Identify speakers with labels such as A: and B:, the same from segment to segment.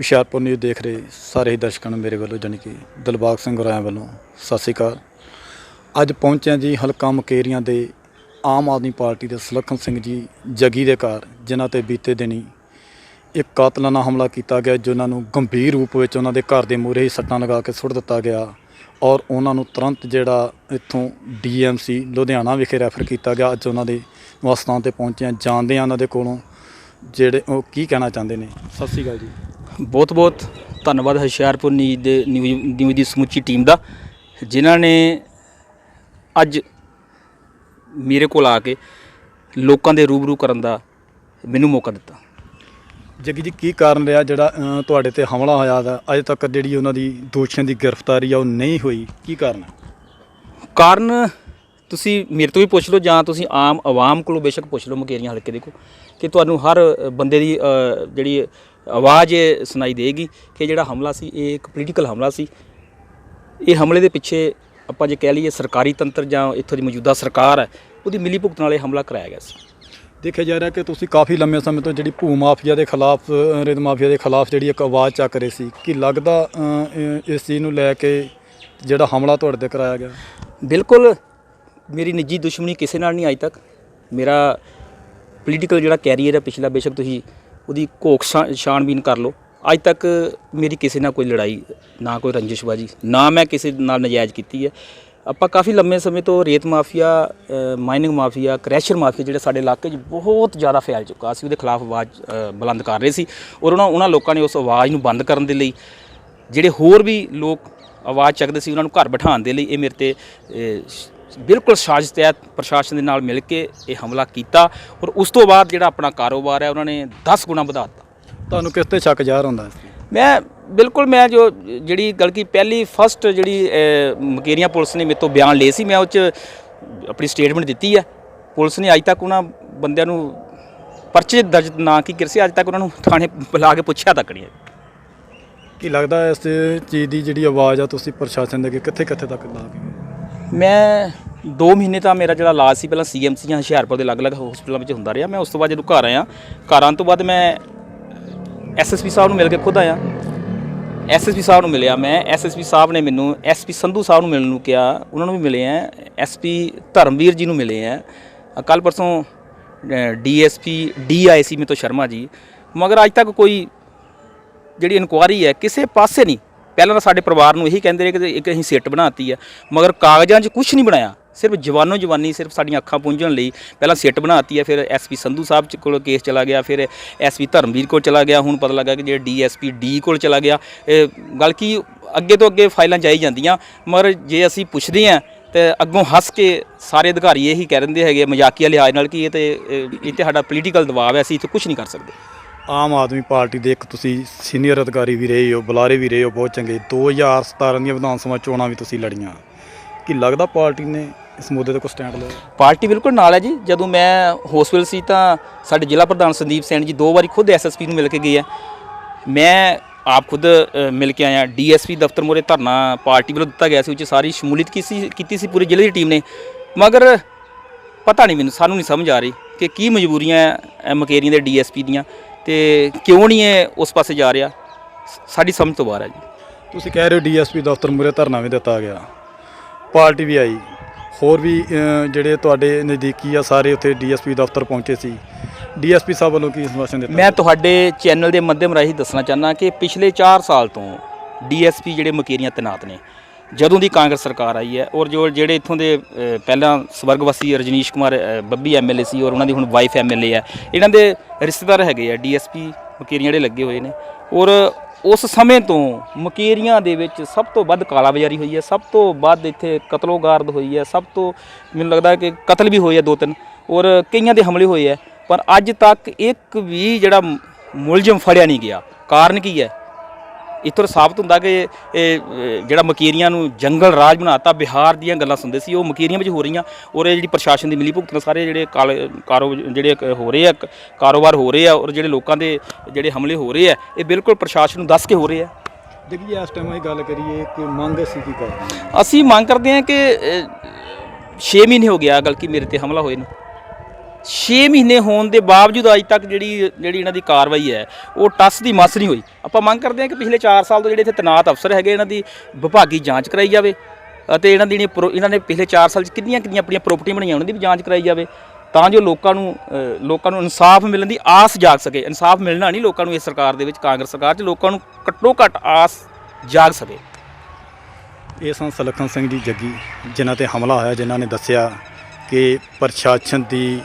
A: Hoshiarpur news ਦੇਖ ਰਹੇ ਸਾਰੇ ਹੀ ਦਰਸ਼ਕਾਂ ਨੂੰ ਮੇਰੇ ਵੱਲੋਂ ਜਾਣੀ ਕਿ ਦਿਲਬਾਗ ਸਿੰਘ ਗੁਰਾਇਆ ਵੱਲੋਂ ਸਤਿ ਸ਼੍ਰੀ ਅਕਾਲ। ਅੱਜ ਪਹੁੰਚਿਆ ਜੀ ਹਲਕਾ ਮਕੇਰੀਆਂ ਦੇ ਆਮ ਆਦਮੀ ਪਾਰਟੀ ਦੇ ਸੁਲੱਖਣ ਸਿੰਘ ਜੀ ਜਗੀ ਦੇ ਘਰ, ਜਿਨ੍ਹਾਂ ਤੇ ਬੀਤੇ ਦਿਨੀ ਇੱਕ ਕਾਤਲਾਨਾ ਹਮਲਾ ਕੀਤਾ ਗਿਆ, ਜਿਨ੍ਹਾਂ ਨੂੰ ਗੰਭੀਰ ਰੂਪ ਵਿੱਚ ਉਹਨਾਂ ਦੇ ਘਰ ਦੇ ਮੂਹਰੇ ਹੀ ਸੱਟਾਂ ਲਗਾ ਕੇ ਸੁੱਟ ਦਿੱਤਾ ਗਿਆ ਔਰ ਉਹਨਾਂ ਨੂੰ ਤੁਰੰਤ ਜਿਹੜਾ ਇੱਥੋਂ ਡੀਐਮਸੀ ਲੁਧਿਆਣਾ ਵਿਖੇ ਰੈਫਰ ਕੀਤਾ ਗਿਆ। ਅੱਜ ਉਹਨਾਂ ਦੇ ਨਿਵਾਸ ਸਥਾਨ ਤੇ ਪਹੁੰਚੇ ਹਾਂ ਜਾਣਦੇ ਹਾਂ ਉਹਨਾਂ ਦੇ ਕੋਲੋਂ ਜਿਹੜੇ ਉਹ ਕੀ ਕਹਿਣਾ ਚਾਹੁੰਦੇ ਨੇ। ਸਤਿ ਸ਼੍ਰੀ ਅਕਾਲ ਜੀ।
B: ਬਹੁਤ ਬਹੁਤ ਧੰਨਵਾਦ ਹੁਸ਼ਿਆਰਪੁਰ ਨਿਊਜ਼ ਦੇ ਨਿਊਜ਼ ਦੀ ਸਮੁੱਚੀ ਟੀਮ ਦਾ ਜਿਨ੍ਹਾਂ ਨੇ ਅੱਜ ਮੇਰੇ ਕੋਲ ਆ ਕੇ ਲੋਕਾਂ ਦੇ ਰੂਬਰੂ ਕਰਨ ਦਾ ਮੈਨੂੰ ਮੌਕਾ ਦਿੱਤਾ।
A: ਜੱਗੀ ਜੀ ਕੀ ਕਾਰਨ ਰਿਹਾ ਜਿਹੜਾ ਤੁਹਾਡੇ ਤੇ ਹਮਲਾ ਹੋਇਆ ਦਾ? ਅਜੇ ਤੱਕ ਜਿਹੜੀ ਉਹਨਾਂ ਦੀ ਦੋਸ਼ੀਆਂ ਦੀ ਗ੍ਰਿਫਤਾਰੀ ਆ ਉਹ ਨਹੀਂ ਹੋਈ। ਕੀ ਕਾਰਨ ਹੈ?
B: ਕਾਰਨ ਤੁਸੀਂ ਮੇਰੇ ਤੋਂ ਵੀ ਪੁੱਛ ਲਓ ਜਾਂ ਤੁਸੀਂ ਆਮ ਆਵਾਮ ਕੋਲੋਂ ਬੇਸ਼ੱਕ ਪੁੱਛ ਲਓ ਮਕੇਰੀਆਂ ਹਲਕੇ ਦੇ ਕੋ ਕਿ ਤੁਹਾਨੂੰ ਹਰ ਬੰਦੇ ਦੀ ਜਿਹੜੀ ਆਵਾਜ਼ ਸੁਣਾਈ ਦੇਗੀ ਕਿ ਜਿਹੜਾ ਹਮਲਾ ਸੀ ਇਹ ਇੱਕ ਪੋਲੀਟੀਕਲ ਹਮਲਾ ਸੀ। ਇਹ ਹਮਲੇ ਦੇ ਪਿੱਛੇ ਆਪਾਂ ਜੇ ਕਹਿ ਲਈਏ ਸਰਕਾਰੀ ਤੰਤਰ ਜਾਂ ਇੱਥੋਂ ਦੀ ਮੌਜੂਦਾ ਸਰਕਾਰ ਹੈ ਉਹਦੀ ਮਿਲੀ ਭੁਗਤਣ ਨਾਲ ਇਹ ਹਮਲਾ ਕਰਾਇਆ ਗਿਆ ਸੀ।
A: ਦੇਖਿਆ ਜਾ ਰਿਹਾ ਕਿ ਤੁਸੀਂ ਕਾਫੀ ਲੰਮੇ ਸਮੇਂ ਤੋਂ ਜਿਹੜੀ ਭੂ ਮਾਫੀਆ ਦੇ ਖਿਲਾਫ ਰੇਤ ਮਾਫੀਆ ਦੇ ਖਿਲਾਫ ਜਿਹੜੀ ਇੱਕ ਆਵਾਜ਼ ਚੱਕ ਰਹੇ ਸੀ ਕੀ ਲੱਗਦਾ ਇਸ ਚੀਜ਼ ਨੂੰ ਲੈ ਕੇ ਜਿਹੜਾ ਹਮਲਾ ਤੁਹਾਡੇ ਤੇ ਕਰਾਇਆ ਗਿਆ?
B: ਬਿਲਕੁਲ ਮੇਰੀ ਨਿੱਜੀ ਦੁਸ਼ਮਣੀ ਕਿਸੇ ਨਾਲ ਨਹੀਂ ਅਜੇ ਤੱਕ। ਮੇਰਾ ਪੋਲੀਟੀਕਲ ਜਿਹੜਾ ਕੈਰੀਅਰ ਹੈ ਪਿਛਲਾ ਬੇਸ਼ੱਕ ਤੁਸੀਂ ਉਹਦੀ ਘੋਖ ਛਾ- ਛਾਣਬੀਨ ਕਰ ਲਓ। ਅੱਜ ਤੱਕ ਮੇਰੀ ਕਿਸੇ ਨਾਲ ਕੋਈ ਲੜਾਈ, ਨਾ ਕੋਈ ਰੰਜਿਸ਼ਬਾਜੀ, ਨਾ ਮੈਂ ਕਿਸੇ ਨਾਲ ਨਜਾਇਜ਼ ਕੀਤੀ ਹੈ। ਆਪਾਂ ਕਾਫੀ ਲੰਮੇ ਸਮੇਂ ਤੋਂ ਰੇਤ mafia mining mafia, crusher mafia ਜਿਹੜਾ ਸਾਡੇ ਇਲਾਕੇ 'ਚ ਬਹੁਤ ਜ਼ਿਆਦਾ ਫੈਲ ਚੁੱਕਾ। ਸੀ ਉਹਦੇ ਖਿਲਾਫ ਆਵਾਜ਼ ਬੁਲੰਦ ਕਰ ਰਹੇ ਸੀ। ਔਰ ਉਹਨਾਂ ਉਹਨਾਂ ਲੋਕਾਂ ਨੇ ਉਸ ਆਵਾਜ਼ ਨੂੰ ਬੰਦ ਕਰਨ ਦੇ ਲਈ, ਜਿਹੜੇ ਹੋਰ ਵੀ ਲੋਕ ਆਵਾਜ਼ ਚੱਕਦੇ ਸੀ, ਉਹਨਾਂ ਨੂੰ ਘਰ ਬਿਠਾਉਣ ਦੇ ਲਈ ਇਹ ਮੇਰੇ ਤੇ ਬਿਲਕੁਲ ਸਾਜ਼ਿਸ਼ ਤਹਿਤ ਪ੍ਰਸ਼ਾਸਨ ਦੇ ਨਾਲ ਮਿਲ ਕੇ ਇਹ ਹਮਲਾ ਕੀਤਾ ਔਰ ਉਸ ਤੋਂ ਬਾਅਦ ਜਿਹੜਾ ਆਪਣਾ ਕਾਰੋਬਾਰ ਹੈ ਉਹਨਾਂ ਨੇ 10 ਗੁਣਾ ਵਧਾ ਦਿੱਤਾ।
A: ਤੁਹਾਨੂੰ ਕਿਸ ਤੇ ਸ਼ੱਕ ਜ਼ਾਹਰ ਹੁੰਦਾ
B: ਮੈਂ ਬਿਲਕੁਲ ਮੈਂ ਜੋ ਜਿਹੜੀ ਗੱਲ ਕੀ ਪਹਿਲੀ ਫਸਟ ਜਿਹੜੀ ਮਕੇਰੀਆਂ ਪੁਲਿਸ ਨੇ ਮੇਰੇ ਤੋਂ ਬਿਆਨ ਲਏ ਸੀ ਮੈਂ ਉਹ 'ਚ ਆਪਣੀ ਸਟੇਟਮੈਂਟ ਦਿੱਤੀ ਹੈ। ਪੁਲਿਸ ਨੇ ਅੱਜ ਤੱਕ ਉਹਨਾਂ ਬੰਦਿਆਂ ਨੂੰ ਪਰਚੇ ਦਰਜ ਨਾ ਕੀ ਸੀ ਅੱਜ ਤੱਕ ਉਹਨਾਂ ਨੂੰ ਥਾਣੇ ਬੁਲਾ ਕੇ ਪੁੱਛਿਆ ਤੱਕ ਨਹੀਂ
A: ਕੀ ਲੱਗਦਾ ਇਸ ਚੀਜ਼ ਦੀ ਜਿਹੜੀ ਆਵਾਜ਼ ਆ ਤੁਸੀਂ ਪ੍ਰਸ਼ਾਸਨ ਦੇ ਅੱਗੇ ਕਿੱਥੇ ਕਿੱਥੇ ਤੱਕ ਲਾ ਕੇ?
B: ਮੈਂ 2 ਮਹੀਨੇ ਤਾਂ ਮੇਰਾ ਜਿਹੜਾ ਇਲਾਜ ਸੀ, ਪਹਿਲਾਂ ਸੀਐਮਸੀ ਜਾਂ ਹੁਸ਼ਿਆਰਪੁਰ ਦੇ ਅਲੱਗ-ਅਲੱਗ ਹਸਪਤਾਲਾਂ ਵਿੱਚ ਹੁੰਦਾ ਰਿਹਾ। ਮੈਂ ਉਸ ਤੋਂ ਬਾਅਦ ਜਦੋਂ ਘਰ ਆਇਆ, ਘਰ ਆਉਣ ਤੋਂ ਬਾਅਦ ਮੈਂ ਐਸਐਸਪੀ ਸਾਹਿਬ ਨੂੰ ਮਿਲ ਕੇ ਖੁਦ ਆਇਆ। ਐਸਐਸਪੀ ਸਾਹਿਬ ਨੂੰ ਮਿਲਿਆ ਮੈਂ। ਐਸਐਸਪੀ ਸਾਹਿਬ ਨੇ ਮੈਨੂੰ ਐਸਪੀ ਸੰਧੂ ਸਾਹਿਬ ਨੂੰ ਮਿਲਣ ਨੂੰ ਕਿਹਾ, ਉਹਨਾਂ ਨੂੰ ਵੀ ਮਿਲੇ ਆ। ਐਸਪੀ ਧਰਮਵੀਰ ਜੀ ਨੂੰ ਮਿਲੇ ਆ। ਕੱਲ ਪਰਸੋਂ ਡੀਐਸਪੀ ਡੀਆਈਸੀ ਮੇ ਤੋਂ ਸ਼ਰਮਾ ਜੀ। ਮਗਰ ਅੱਜ ਤੱਕ ਕੋਈ ਜਿਹੜੀ ਇਨਕੁਆਰੀ ਹੈ, ਕਿਸੇ ਪਾਸੇ ਨਹੀਂ ਪਹਿਲਾਂ ਤਾਂ ਸਾਡੇ ਪਰਿਵਾਰ ਨੂੰ ਇਹੀ ਕਹਿੰਦੇ ਰਹੇ ਕਿ ਇੱਕ ਅਸੀਂ ਸਿੱਟ ਬਣਾਤੀ ਹੈ ਮਗਰ ਕਾਗਜ਼ਾਂ 'ਚ ਕੁਝ ਨਹੀਂ ਬਣਾਇਆ। ਸਿਰਫ ਜਵਾਨੋ ਜਵਾਨੀ ਸਿਰਫ ਸਾਡੀਆਂ ਅੱਖਾਂ ਪੂੰਝਣ ਲਈ ਪਹਿਲਾਂ ਸਿੱਟ ਬਣਾਤੀ ਹੈ ਫਿਰ ਐਸਪੀ ਸੰਧੂ ਸਾਹਿਬ ਚ ਕੋਲ ਕੇਸ ਚਲਾ ਗਿਆ, ਫਿਰ ਐਸਪੀ ਧਰਮਵੀਰ ਕੋਲ ਚਲਾ ਗਿਆ, ਹੁਣ ਪਤਾ ਲੱਗਾ ਕਿ ਜਿਹੜਾ ਡੀਐਸਪੀ ਡੀ ਕੋਲ ਚਲਾ ਗਿਆ। ਇਹ ਗੱਲ ਕੀ ਅੱਗੇ ਤੋਂ ਅੱਗੇ ਫਾਈਲਾਂ ਜਾਈ ਜਾਂਦੀਆਂ, ਮਗਰ ਜੇ ਅਸੀਂ ਪੁੱਛਦੇ ਹਾਂ ਤੇ ਅੱਗੋਂ ਹੱਸ ਕੇ ਸਾਰੇ ਅਧਿਕਾਰੀ ਇਹੀ ਕਹਿ ਦਿੰਦੇ ਹੈਗੇ ਮਜ਼ਾਕੀਆ ਲਿਹਾਜ਼ ਨਾਲ ਕਿ ਇਹ ਤੇ, ਇਹ ਇਹ ਤੇ ਸਾਡਾ ਪੋਲੀਟੀਕਲ ਦਬਾਅ ਹੈ ਅਸੀਂ ਇੱਥੇ ਕੁਝ ਨਹੀਂ ਕਰ ਸਕਦੇ।
A: ਆਮ ਆਦਮੀ ਪਾਰਟੀ ਦੇ ਇੱਕ ਤੁਸੀਂ ਸੀਨੀਅਰ ਅਧਿਕਾਰੀ ਵੀ ਰਹੇ ਹੋ, ਬੁਲਾਰੇ ਵੀ ਰਹੇ ਹੋ, ਬਹੁਤ ਚੰਗੇ। 2017 ਦੀਆਂ ਵਿਧਾਨ ਸਭਾ ਚੋਣਾਂ ਵੀ ਤੁਸੀਂ ਲੜੀਆਂ। ਕੀ ਲੱਗਦਾ ਪਾਰਟੀ ਨੇ ਇਸ ਮੁੱਦੇ ਤੇ ਕੋਈ ਸਟੈਂਡ ਲਿਆ?
B: ਪਾਰਟੀ ਬਿਲਕੁਲ ਨਾਲ ਹੈ ਜੀ। ਜਦੋਂ ਮੈਂ ਹੌਸਪਿਟਲ ਸੀ ਤਾਂ ਸਾਡੇ ਜ਼ਿਲ੍ਹਾ ਪ੍ਰਧਾਨ ਸੰਦੀਪ ਸੈਣ ਜੀ ਦੋ ਵਾਰੀ ਖੁਦ ਐਸਐਸਪੀ ਨੂੰ ਮਿਲ ਕੇ ਗਏ ਆ। ਮੈਂ ਆਪ ਖੁਦ ਮਿਲ ਕੇ ਆਇਆ। ਡੀਐਸਪੀ ਦਫ਼ਤਰ ਮੋਰੇ ਧਰਨਾ ਪਾਰਟੀ ਵੱਲੋਂ ਦਿੱਤਾ ਗਿਆ ਸੀ, ਉਹ 'ਚ ਸਾਰੀ ਸ਼ਮੂਲੀਅਤ ਕੀਤੀ ਕੀਤੀ ਸੀ ਪੂਰੇ ਜ਼ਿਲ੍ਹੇ ਦੀ ਟੀਮ ਨੇ। ਮਗਰ ਪਤਾ ਨਹੀਂ ਮੈਨੂੰ, ਸਾਨੂੰ ਨਹੀਂ ਸਮਝ ਆ ਰਹੀ। ਕਿ ਕੀ ਮਜਬੂਰੀਆਂ ਹੈ ਮਕੇਰੀਆਂ ਦੇ ਡੀਐਸਪੀ ਦੀਆਂ ਤੇ ਕਿਉਂ ਨਹੀਂ ਇਹ ਉਸ ਪਾਸੇ ਜਾ ਰਿਹਾ? ਸਾਡੀ ਸਮਝ ਤੋਂ ਬਾਹਰ ਹੈ ਜੀ।
A: ਤੁਸੀਂ ਕਹਿ ਰਹੇ ਹੋ ਡੀਐਸਪੀ ਦਫ਼ਤਰ ਮੂਰੇ ਧਰਨਾ ਵੀ ਦਿੱਤਾ ਗਿਆ। ਪਾਰਟੀ ਵੀ ਆਈ। ਹੋਰ ਵੀ ਜਿਹੜੇ ਤੁਹਾਡੇ ਨਜ਼ਦੀਕੀ ਆ ਸਾਰੇ ਉੱਥੇ ਡੀਐਸਪੀ ਦਫ਼ਤਰ ਪਹੁੰਚੇ ਸੀ। ਡੀਐਸਪੀ ਸਾਹਿਬ ਵੱਲੋਂ ਕੀ ਸੰਵਾਸ਼ਨ ਦਿੱਤਾ
B: ਮੈਂ ਤੁਹਾਡੇ ਚੈਨਲ ਦੇ ਮਾਧਿਅਮ ਰਾਹੀਂ ਦੱਸਣਾ ਚਾਹੁੰਦਾ ਕਿ ਪਿਛਲੇ 4 ਸਾਲ ਤੋਂ ਡੀਐਸਪੀ ਜਿਹੜੇ ਮਕੇਰੀਆਂ ਤੈਨਾਤ ਨੇ ਜਦੋਂ ਦੀ ਕਾਂਗਰਸ ਸਰਕਾਰ ਆਈ ਹੈ ਔਰ ਜੋ ਜਿਹੜੇ ਇੱਥੋਂ ਦੇ ਅ, ਪਹਿਲਾਂ ਸਵਰਗਵਾਸੀ ਰਜਨੀਸ਼ ਕੁਮਾਰ ਅ, ਬੱਬੀ ਐਮਐਲਏ ਸੀ ਔਰ ਉਹਨਾਂ ਦੀ ਹੁਣ ਵਾਈਫ ਐਮਐਲਏ ਹੈ ਇਹਨਾਂ ਦੇ ਰਿਸ਼ਤੇਦਾਰ ਹੈਗੇ ਆ ਡੀਐਸਪੀ ਮਕੇਰੀਆਂ ਜਿਹੜੇ ਲੱਗੇ ਹੋਏ ਨੇ ਔਰ ਉਸ ਸਮੇਂ ਤੋਂ ਮਕੇਰੀਆਂ ਦੇ ਵਿੱਚ ਸਭ ਤੋਂ ਵੱਧ ਕਾਲਾਬਾਜ਼ਾਰੀ ਹੋਈ ਹੈ ਸਭ ਤੋਂ ਵੱਧ ਇੱਥੇ ਕਤਲੋਗਾਰਦ ਹੋਈ ਹੈ ਸਭ ਤੋਂ ਮੈਨੂੰ ਲੱਗਦਾ ਕਿ ਕਤਲ ਵੀ ਹੋਏ ਆ ਦੋ ਤਿੰਨ ਔਰ ਕਈਆਂ ਦੇ ਹਮਲੇ ਹੋਏ ਆ ਪਰ ਅੱਜ ਤੱਕ ਇੱਕ ਵੀ ਜਿਹੜਾ ਮੁਲਜ਼ਮ ਫੜਿਆ ਨਹੀਂ ਗਿਆ ਕਾਰਨ ਕੀ ਹੈ? ਇੱਥੋਂ ਸਾਬਤ ਹੁੰਦਾ ਕਿ ਇਹ ਜਿਹੜਾ ਮਕੀਰੀਆਂ ਨੂੰ ਜੰਗਲ ਰਾਜ ਬਣਾਤਾ ਬਿਹਾਰ ਦੀਆਂ ਗੱਲਾਂ ਸੁਣਦੇ ਸੀ ਉਹ ਮਕੀਰੀਆਂ ਵਿੱਚ ਹੋ ਰਹੀਆਂ ਔਰ ਇਹ ਜਿਹੜੀ ਪ੍ਰਸ਼ਾਸਨ ਦੀ ਮਿਲੀ ਭੁਗਤ ਨਾਲ ਸਾਰੇ ਜਿਹੜੇ ਕਾਰੋ ਜਿਹੜੇ ਹੋ ਰਹੇ ਆ ਕਾਰੋਬਾਰ ਹੋ ਰਹੇ ਆ ਔਰ ਜਿਹੜੇ ਲੋਕਾਂ ਦੇ ਜਿਹੜੇ ਹਮਲੇ ਹੋ ਰਹੇ ਆ ਇਹ ਬਿਲਕੁਲ ਪ੍ਰਸ਼ਾਸਨ ਨੂੰ ਦੱਸ ਕੇ ਹੋ ਰਹੇ ਆ।
A: ਦੇਖੀ ਇਸ ਟਾਈਮ ਅਸੀਂ ਗੱਲ ਕਰੀਏ ਕਿ ਮੰਗ ਅਸੀਂ ਕੀ ਕਰਦੇ
B: ਅਸੀਂ ਮੰਗ ਕਰਦੇ ਹਾਂ ਕਿ 6 ਮਹੀਨੇ ਹੋ ਗਿਆ ਬਲਕਿ ਮੇਰੇ ਤੇ ਹਮਲਾ ਹੋਏ ਨੂੰ। 6 ਮਹੀਨੇ ਹੋਣ ਦੇ ਬਾਵਜੂਦ ਅਜੇ ਤੱਕ ਜਿਹੜੀ ਜਿਹੜੀ ਇਹਨਾਂ ਦੀ ਕਾਰਵਾਈ ਹੈ, ਉਹ ਟੱਸ ਦੀ ਮਸ ਨਹੀਂ ਹੋਈ। ਆਪਾਂ ਮੰਗ ਕਰਦੇ ਹਾਂ ਕਿ ਪਿਛਲੇ 4 ਸਾਲ ਤੋਂ ਜਿਹੜੇ ਇੱਥੇ ਤੈਨਾਤ ਅਫਸਰ ਹੈਗੇ, ਇਹਨਾਂ ਦੀ ਵਿਭਾਗੀ ਜਾਂਚ ਕਰਾਈ ਜਾਵੇ ਅਤੇ ਇਹਨਾਂ ਦੀ ਜਿਹੜੀਆਂ ਪ੍ਰੋ- ਇਹਨਾਂ ਨੇ ਪਿਛਲੇ 4 ਸਾਲ 'ਚ ਕਿੰਨੀਆਂ ਕਿੰਨੀਆਂ ਆਪਣੀਆਂ ਪ੍ਰਾਪਰਟੀਆਂ ਬਣਾਈਆਂ, ਉਹਨਾਂ ਦੀ ਵੀ ਜਾਂਚ ਕਰਾਈ ਜਾਵੇ, ਤਾਂ ਜੋ ਲੋਕਾਂ ਨੂੰ ਲੋਕਾਂ ਨੂੰ ਇਨਸਾਫ ਮਿਲਣ ਦੀ ਆਸ ਜਾਗ ਸਕੇ। ਇਨਸਾਫ ਮਿਲਣਾ ਨਹੀਂ ਲੋਕਾਂ ਨੂੰ ਇਸ ਸਰਕਾਰ ਦੇ ਵਿੱਚ, ਕਾਂਗਰਸ ਸਰਕਾਰ 'ਚ, ਲੋਕਾਂ ਨੂੰ ਘੱਟੋ ਘੱਟ ਆਸ ਜਾਗ ਸਕੇ।
A: ਇਹ ਸਨ ਸਲੱਖਣ ਸਿੰਘ ਜੀ ਜੱਗੀ, ਜਿਨ੍ਹਾਂ ਤੇ ਹਮਲਾ ਹੋਇਆ, ਜਿਨ੍ਹਾਂ ਨੇ ਦੱਸਿਆ ਕਿ ਪ੍ਰਸ਼ਾਸਨ ਦੀ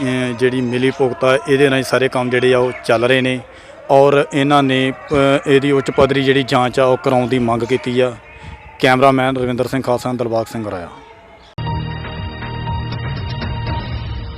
A: ਜਿਹੜੀ ਮਿਲੀ ਭੁਗਤਾ, ਇਹਦੇ ਨਾਲ ਹੀ ਸਾਰੇ ਕੰਮ ਜਿਹੜੇ ਆ ਉਹ ਚੱਲ ਰਹੇ ਨੇ। ਔਰ ਇਹਨਾਂ ਨੇ ਇਹਦੀ ਉੱਚ ਪੱਧਰੀ ਜਿਹੜੀ ਜਾਂਚ ਆ, ਉਹ ਕਰਾਉਣ ਦੀ ਮੰਗ ਕੀਤੀ ਆ। ਕੈਮਰਾਮੈਨ ਰਵਿੰਦਰ ਸਿੰਘ ਖਾਲਸਾ ਦਿਲਬਾਗ ਸਿੰਘ ਰਾਇਆ।